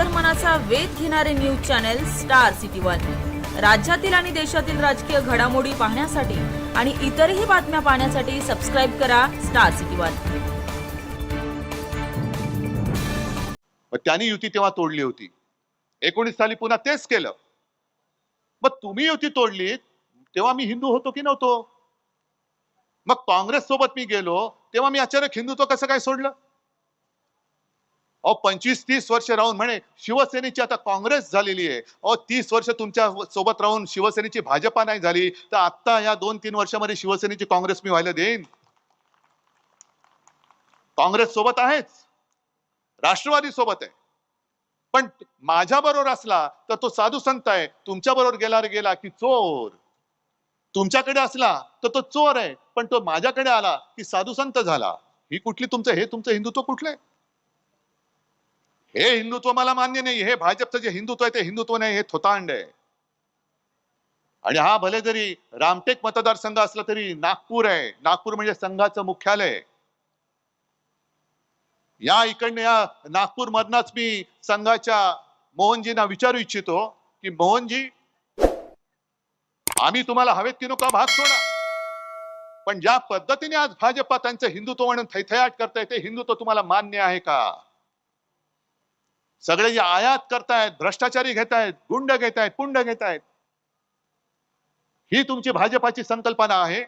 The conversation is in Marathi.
अंतर्मनाचा वेध घेणारे news channel Star City One. राज्यातील आणि देशातील राजकीय घडामोडी पाहण्यासाठी आणि इतरही बातम्या पाहण्यासाठी सबस्क्राईब करा स्टार सिटी वन. त्यांनी युती तेव्हा तोडली होती. एकोणीस साली पुन्हा तेच केलं. मग तुम्ही युती तोडली तेव्हा मी हिंदू होतो की नव्हतो? मग काँग्रेस सोबत मी गेलो तेव्हा मी अचानक हिंदुत्व कसं काय सोडलं? अहो पंचवीस तीस वर्ष राहून म्हणे शिवसेनेची आता काँग्रेस झालेली आहे. अहो तीस वर्ष तुमच्यासोबत राहून शिवसेनेची भाजपा नाही झाली तर आता या दोन तीन वर्षामध्ये शिवसेनेची काँग्रेस मी व्हायला देईन. काँग्रेस सोबत आहेच. राष्ट्रवादी सोबत आहे. पण माझ्या बरोबर असला तर तो साधू संत आहे. तुमच्या बरोबर गेला गेला की चोर. तुमच्याकडे असला तर तो चोर आहे. पण तो माझ्याकडे आला की साधू संत झाला. ही कुठली तुमचं हे तुमचं हिंदुत्व कुठलंय हे हिंदुत्व मला मान्य नाही हे भाजपचं जे हिंदुत्व आहे ते हिंदुत्व नाही हे थोतांड आहे. आणि हा भले जरी रामटेक मतदारसंघ असला तरी नागपूर आहे. नागपूर म्हणजे संघाचं मुख्यालय. या इकडनं या नागपूर मधनच मी संघाच्या मोहनजींना विचारू इच्छितो की मोहनजी आम्ही तुम्हाला हवेत की नका भाग सोडा. पण ज्या पद्धतीने आज भाजपा त्यांचं हिंदुत्व म्हणून थैथयाट करताय ते हिंदुत्व तुम्हाला मान्य आहे का? सगळे जे आयात करतायत भ्रष्टाचारी घेतायत गुंड घेतायत पुंड घेतायत ही तुमची भाजपाची संकल्पना आहे.